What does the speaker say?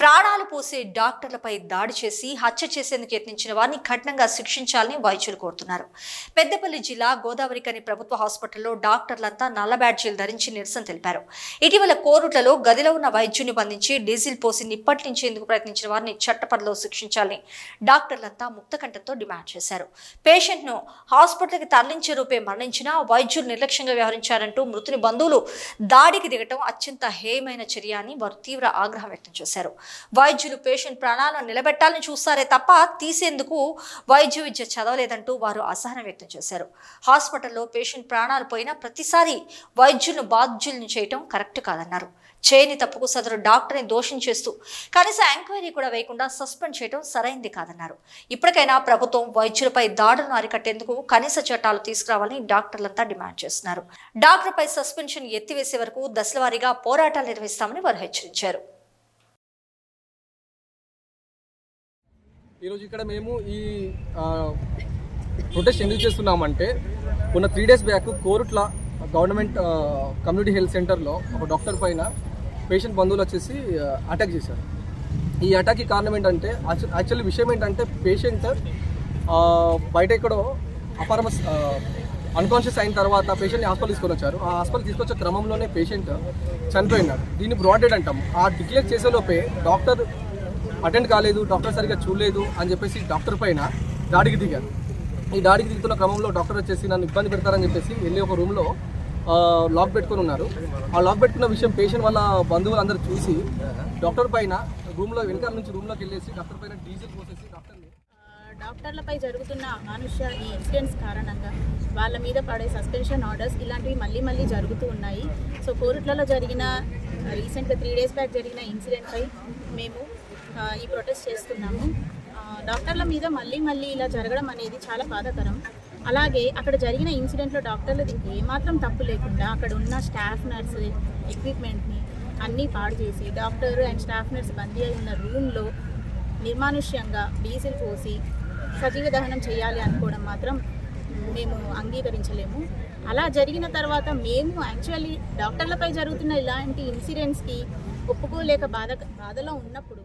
ప్రాణాలు పోసే డాక్టర్లపై దాడి చేసి హత్య చేసేందుకు యత్నించిన వారిని కఠినంగా శిక్షించాలని వైద్యులు కోరుతున్నారు. పెద్దపల్లి జిల్లా గోదావరికని ప్రభుత్వ హాస్పిటల్లో డాక్టర్లంతా నల్ల బ్యాడ్జీలు ధరించి నిరసన తెలిపారు. ఇటీవల కోరుట్లలో గదిలో ఉన్న వైద్యుని బంధించి డీజిల్ పోసి నిప్పట్టించేందుకు ప్రయత్నించిన వారిని చట్టపరిలో శిక్షించాలని డాక్టర్లంతా ముక్తకంఠంతో డిమాండ్ చేశారు. పేషెంట్ను హాస్పిటల్కి తరలించే రూపే మరణించినా వైద్యులు నిర్లక్ష్యంగా వ్యవహరించారంటూ మృతుని బంధువులు దాడికి దిగటం అత్యంత హేయమైన చర్య అని వారు తీవ్ర ఆగ్రహం వ్యక్తం చేశారు. వైద్యులు పేషెంట్ ప్రాణాలను నిలబెట్టాలని చూస్తారే తప్ప తీసేందుకు వైద్య విద్య చదవలేదంటూ వారు అసహనం వ్యక్తం చేశారు. హాస్పిటల్లో పేషెంట్ ప్రాణాలు పోయినా ప్రతిసారి వైద్యులను బాధ్యులను చేయటం కరెక్ట్ కాదన్నారు. చేయని తప్పుకు సదరు డాక్టర్ని దోషం చేస్తూ కనీస ఎంక్వైరీ కూడా వేయకుండా సస్పెండ్ చేయడం సరైంది కాదన్నారు. ఇప్పటికైనా ప్రభుత్వం వైద్యులపై దాడులను అరికట్టేందుకు కనీస చట్టాలు తీసుకురావాలని డాక్టర్లంతా డిమాండ్ చేస్తున్నారు. డాక్టర్పై సస్పెన్షన్ ఎత్తివేసే వరకు దశలవారీగా పోరాటాలు నిర్వహిస్తామని వారు హెచ్చరించారు. ఈరోజు ఇక్కడ మేము ఈ ప్రొటెస్ట్ ఎందుకు చేస్తున్నామంటే ఉన్న three days back Korutla government community health సెంటర్లో ఒక డాక్టర్ పైన పేషెంట్ బంధువులు వచ్చేసి అటాక్ చేశారు. ఈ అటాక్కి కారణం ఏంటంటే యాక్చువల్లీ విషయం ఏంటంటే పేషెంట్ బయట ఎక్కడో అపారమ అన్కాన్షియస్ అయిన తర్వాత పేషెంట్ని హాస్పిటల్ తీసుకొని వచ్చారు. ఆ హాస్పిటల్ తీసుకొచ్చే క్రమంలోనే పేషెంట్ చనిపోయినాడు. దీన్ని బ్రాడెడ్ అంటాం ఆ డిక్లేర్ చేసేలోపే డాక్టర్ అటెండ్ కాలేదు డాక్టర్ సరిగ్గా చూడలేదు అని చెప్పేసి డాక్టర్ పైన దాడికి దిగారు. ఈ దాడికి దిగుతున్న క్రమంలో డాక్టర్ వచ్చేసి నన్ను ఇబ్బంది పెడతారని చెప్పేసి వెళ్ళి ఒక రూమ్లో లాక్ పెట్టుకొని ఉన్నారు. ఆ లాక్ పెట్టుకున్న విషయం పేషెంట్ వాళ్ళ బంధువులు అందరూ చూసి డాక్టర్ పైన రూమ్లో వెనకాల నుంచి రూమ్లోకి వెళ్ళేసి డాక్టర్ పైన డీజిల్ పోసేసి డాక్టర్ని డాక్టర్లపై జరుగుతున్న అమానుష్య ఈ ఇన్సిడెంట్స్ కారణంగా వాళ్ళ మీద పడే సస్పెన్షన్ ఆర్డర్స్ ఇలాంటివి మళ్ళీ మళ్ళీ జరుగుతూ ఉన్నాయి. సో కోరుట్లలో జరిగిన రీసెంట్గా త్రీ డేస్ బ్యాక్ జరిగిన ఇన్సిడెంట్పై మేము ఈ ప్రొటెస్ట్ చేస్తున్నాము. డాక్టర్ల మీద మళ్ళీ మళ్ళీ ఇలా జరగడం అనేది చాలా బాధాకరం. అలాగే అక్కడ జరిగిన ఇన్సిడెంట్లో డాక్టర్లది ఏమాత్రం తప్పు లేకుండా అక్కడ ఉన్న స్టాఫ్ నర్స్ ఎక్విప్మెంట్ని అన్నీ పాడు చేసి డాక్టర్ అండ్ స్టాఫ్ నర్స్ బందీ అయి ఉన్న రూమ్లో నిర్మానుష్యంగా డీజిల్ పోసి సజీవ దహనం చేయాలి అనుకోవడం మాత్రం మేము అంగీకరించలేము. అలా జరిగిన తర్వాత మేము యాక్చువల్లీ డాక్టర్లపై జరుగుతున్న ఇలాంటి ఇన్సిడెంట్స్కి ఒప్పుకోలేక బాధ బాధలో ఉన్నప్పుడు